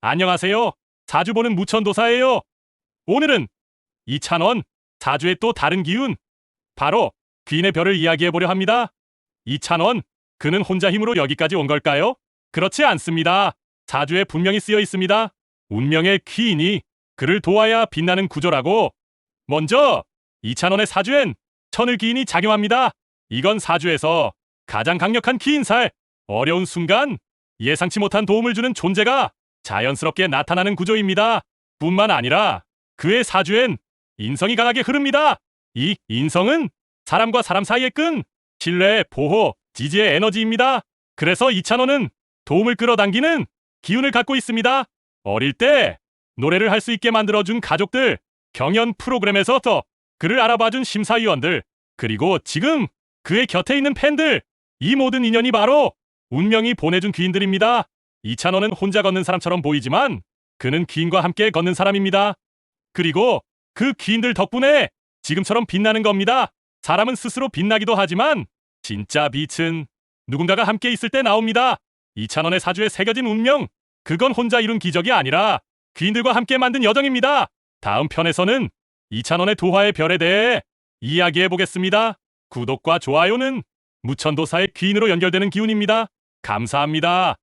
안녕하세요. 자주 보는 무천도사예요. 오늘은 이찬원, 사주의 또 다른 기운, 바로 귀인의 별을 이야기해 보려 합니다. 이찬원, 그는 혼자 힘으로 여기까지 온 걸까요? 그렇지 않습니다. 사주에 분명히 쓰여 있습니다. 운명의 귀인이 그를 도와야 빛나는 구조라고. 먼저 이찬원의 사주엔 천을 기인이 작용합니다. 이건 사주에서 가장 강력한 기인살. 어려운 순간 예상치 못한 도움을 주는 존재가 자연스럽게 나타나는 구조입니다. 뿐만 아니라 그의 사주엔 인성이 강하게 흐릅니다. 이 인성은 사람과 사람 사이의 끈, 신뢰, 보호, 지지의 에너지입니다. 그래서 이찬원은 도움을 끌어당기는 기운을 갖고 있습니다. 어릴 때 노래를 할 수 있게 만들어준 가족들, 경연 프로그램에서부터 그를 알아봐준 심사위원들, 그리고 지금 그의 곁에 있는 팬들, 이 모든 인연이 바로 운명이 보내준 귀인들입니다. 이찬원은 혼자 걷는 사람처럼 보이지만 그는 귀인과 함께 걷는 사람입니다. 그리고 그 귀인들 덕분에 지금처럼 빛나는 겁니다. 사람은 스스로 빛나기도 하지만 진짜 빛은 누군가가 함께 있을 때 나옵니다. 이찬원의 사주에 새겨진 운명, 그건 혼자 이룬 기적이 아니라 귀인들과 함께 만든 여정입니다. 다음 편에서는 이찬원의 도화의 별에 대해 이야기해 보겠습니다. 구독과 좋아요는 무천도사의 귀인으로 연결되는 기운입니다. 감사합니다.